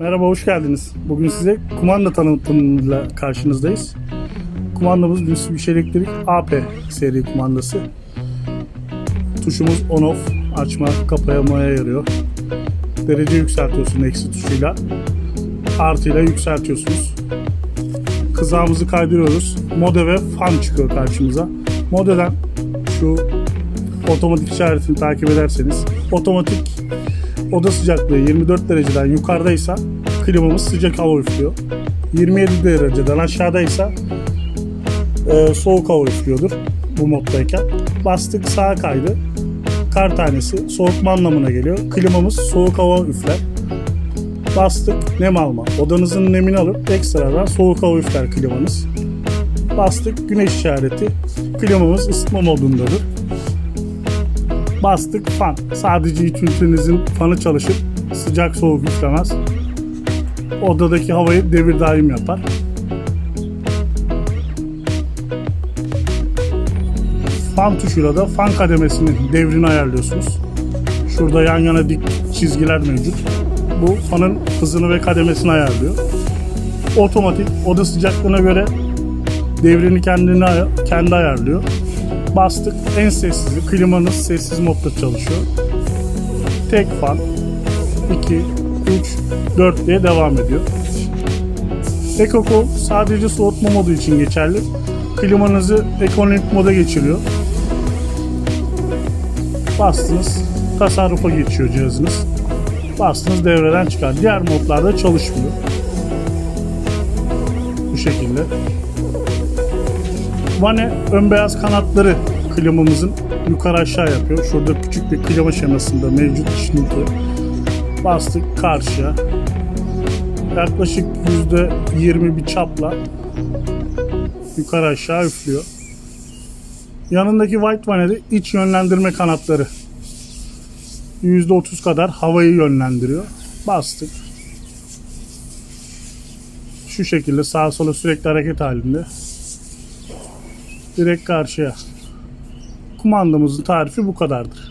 Merhaba, hoş geldiniz. Bugün size kumanda tanıtımıyla karşınızdayız. Kumandamız Mitsubishi Elektrik AP seri kumandası. Tuşumuz on off, açma, kapamaya yarıyor. Derece yükseltiyorsun eksi tuşuyla. Artıyla yükseltiyorsunuz. Kızağımızı kaydırıyoruz. Mode ve fan çıkıyor karşımıza. Modeden şu otomatik işaretini takip ederseniz otomatik oda sıcaklığı 24 dereceden yukarıdaysa klimamız sıcak hava üflüyor. 27 dereceden aşağıdaysa e, soğuk hava üflüyordur bu moddayken. Bastık sağa kaydı. Kar tanesi soğutma anlamına geliyor. Klimamız soğuk hava üfler. Bastık nem alma. Odanızın nemini alıp ekstradan soğuk hava üfler klimanız. Bastık güneş işareti. Klimamız ısıtma modundadır. Bastık fan. Sadece iç ünitenizin fanı çalışıp sıcak soğuk üflemez. Odadaki havayı devir daim yapar. Fan tuşuyla da fan kademesinin devrini ayarlıyorsunuz. Şurada yan yana dik çizgiler mevcut. Bu fanın hızını ve kademesini ayarlıyor. Otomatik oda sıcaklığına göre devrini kendine kendi ayarlıyor. Bastık en sessizi klimanız sessiz modda çalışıyor. Tek fan 2 3 4 diye devam ediyor. EcoCool sadece soğutma modu için geçerli. Klimanızı ekonomik moda geçiriyor. Bastınız tasarrufa geçiyor cihazınız. Bastınız devreden çıkar. Diğer modlarda çalışmıyor. Bu şekilde. Vane ön beyaz kanatları klimamızın yukarı aşağı yapıyor. Şurada küçük bir klima şemasında mevcut işinti. Bastık karşıya. Yaklaşık %20 bir çapla yukarı aşağı üflüyor. Yanındaki White Vane'de iç yönlendirme kanatları. %30 kadar havayı yönlendiriyor. Bastık. Şu şekilde sağa sola sürekli hareket halinde direkt karşıya. Kumandamızın tarifi bu kadardır.